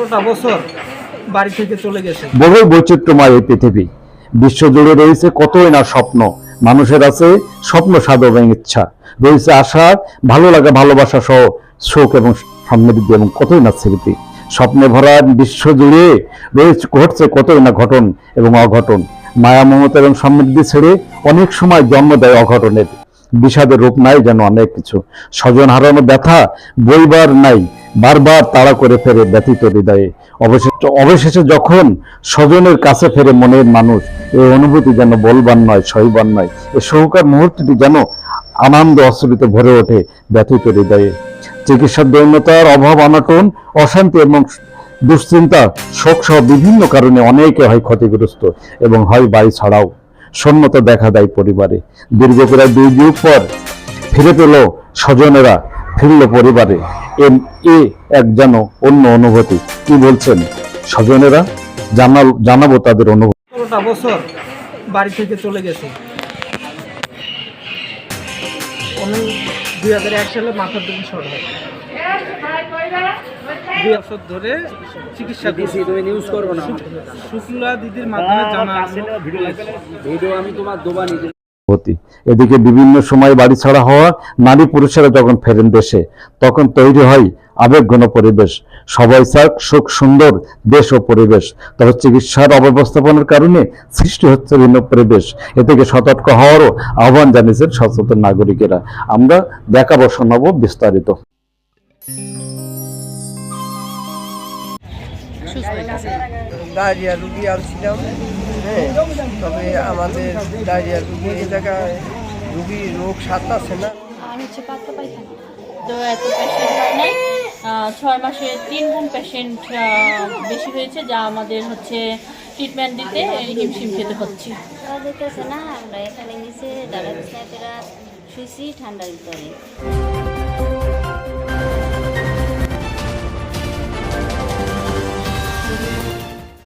পনেরোটা বছর বাড়ি থেকে চলে গেছে। বহু বৈচিত্র্যময় এই পৃথিবী। বিশ্বজুড়ে রয়েছে কতই না স্বপ্ন। মানুষের আছে স্বপ্ন সাধ এবং ইচ্ছা। রয়েছে আশা, ভালো লাগা, ভালোবাসা সহ শোক এবং সমৃদ্ধি এবং কতই না স্মৃতি। স্বপ্নে ভরা বিশ্ব জুড়ে রয়েছে, ঘটছে কতই না ঘটন এবং অঘটন। মায়া, মমতা এবং সমৃদ্ধি ছেড়ে অনেক সময় জন্ম দেয় অঘটনের। বিষাদের রূপ নাই যেন অনেক কিছু। স্বজন হারানো ব্যথা বইবার নাই। বারবার তাড়া করে ফেরে ব্যথিত হৃদয়ে। অবশেষে অবশেষে যখন স্বজনের কাছে ফেরে মনের মানুষ এই অনুভূতি যেন বলবার নয় সইবার নয় এই সহকার মুহূর্তটি যেন আনন্দ অশ্রিত ভরে ওঠে ব্যথিত হৃদয়ে। চিকিৎসার দৈন্যতার অভাব, অনটন, অশান্তি এবং দুশ্চিন্তা শোক সহ বিভিন্ন কারণে অনেকে হয় ক্ষতিগ্রস্ত এবং হয় বাড়ি ছাড়াও। শূন্যতা দেখা দেয় পরিবারে। দীর্ঘ প্রায় দুই যুগ পর ফিরে পেল স্বজনেরা ফিরল পরিবারে এম এ এক যেন অন্য অনুভূতি। কি বলছেন স্বজনেরা? জানাল জানাব তাদের অনুভূতি। বছর বাড়ি থেকে চলে গেছে। উনি দুই হাজার এক সালে মাথার দিকে শর্ট হয় দুই বছর ধরে চিকিৎসা তুমি নিউজ করব না। শুক্লা দিদির মাধ্যমে জানা ভিডিও আমি তোমার দোবা নিজে অনুভূতি এদিকে বিভিন্ন সময় বাড়ি ছাড়া হওয়া নারী পুরুষেরা যখন ফেরেন দেশে তখন তৈরি হয় আবেগঘন পরিবেশ। সবাই চাক সুখ সুন্দর দেশ ও পরিবেশ। তবে চিকিৎসার অব্যবস্থাপনার কারণে সৃষ্টি হচ্ছে ভিন্ন পরিবেশ। এ থেকে সতর্ক হওয়ারও আহ্বান জানিয়েছেন সচেতন নাগরিকেরা। আমরা দেখাবো শোনাবো বিস্তারিত। ডায়রিয়া রুগী আনছিলাম হ্যাঁ তবে আমাদের ডায়রিয়া রুগী এই জায়গায় রুগী রোগ আছে না। আর হচ্ছে পাতলা পায়খানা। তো এত পেশেন্ট নাই। ছয় মাসে তিন গুণ পেশেন্ট বেশি হয়েছে যা আমাদের হচ্ছে ট্রিটমেন্ট দিতে হিমশিম খেতে হচ্ছে। না আমরা এখানে নিচে বিছনাতেরা শুয়েছি ঠান্ডার ভিতরে